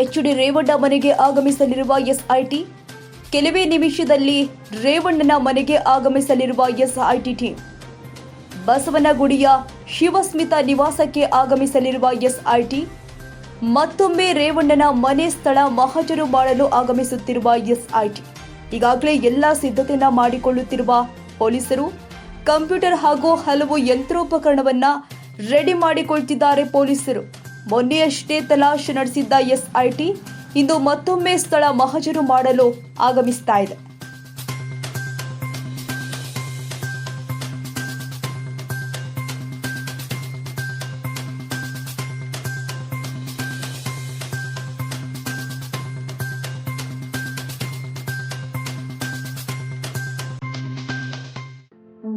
H D Revanna ಮನೆಗೆ ಆಗಮಿಸಲಿರುವ SIT. ಕೆಲವೇ ನಿಮಿಷದಲ್ಲಿ ರೇವಣ್ಣನ ಮನೆಗೆ ಆಗಮಿಸಲಿರುವ ಎಸ್ಐಟಿ ಟೀಮ್. ಬಸವನಗುಡಿಯ ಶಿವಸ್ಮಿತ ನಿವಾಸಕ್ಕೆ ಆಗಮಿಸಲಿರುವ ಎಸ್ಐಟಿ. ಮತ್ತೊಮ್ಮೆ ರೇವಣ್ಣನ ಮನೆ ಸ್ಥಳ ಮಹಜರು ಮಾಡಲು ಆಗಮಿಸುತ್ತಿರುವ ಎಸ್ಐಟಿ. ಈಗಾಗಲೇ ಎಲ್ಲ ಸಿದ್ಧತೆಯನ್ನ ಮಾಡಿಕೊಳ್ಳುತ್ತಿರುವ ಪೊಲೀಸರು, ಕಂಪ್ಯೂಟರ್ ಹಾಗೂ ಹಲವು ಯಂತ್ರೋಪಕರಣವನ್ನ ರೆಡಿ ಮಾಡಿಕೊಳ್ತಿದ್ದಾರೆ ಪೊಲೀಸರು. ಮೊನ್ನೆಯಷ್ಟೇ ತಲಾಶ್ ನಡೆಸಿದ್ದ ಎಸ್ಐಟಿ ಇಂದು ಮತ್ತೊಮ್ಮೆ ಸ್ಥಳ ಮಹಜರು ಮಾಡಲು ಆಗಮಿಸ್ತಾ ಇದೆ.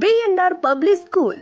ಬಿಎನ್ಆರ್ ಪಬ್ಲಿಕ್ ಸ್ಕೂಲ್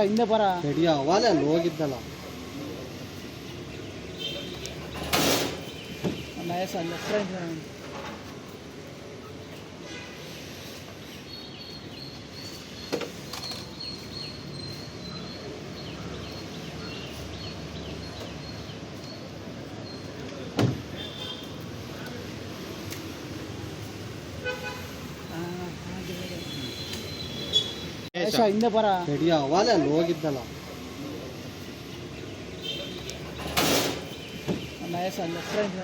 ಹಿಂದೆ ಬರ ರೆಡಿ ಅವಾಲೆ ಅಲ್ಲಿ ಹೋಗಿದ್ದಲ್ಲ ನಯಸ ಲೆಫ್ಟ್ ರೈಟ್ ಏಷ ಹಿಂದೆ ಬರ. ರೆಡಿ ಅವಾಲೆ ಅಲ್ಲಿ ಹೋಗಿದ್ದಲ್ಲ. ನಯಸ ಲೆಫ್ಟ್ ರೈಟ್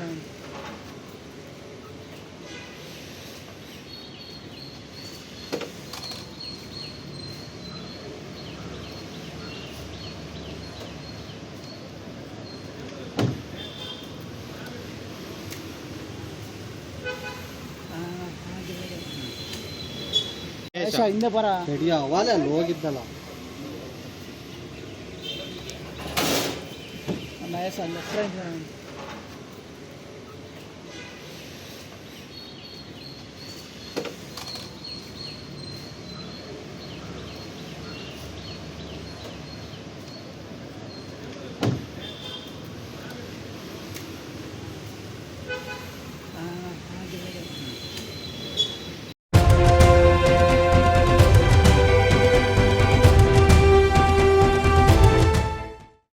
ಏಷ ಹಿಂದೆ ಬರ. ರೆಡಿ ಅವಾಲೆ ಅಲ್ಲಿ ಹೋಗಿದ್ದಲ್ಲ. ನಯಸ ಅಲ್ಲ ರೈಟ್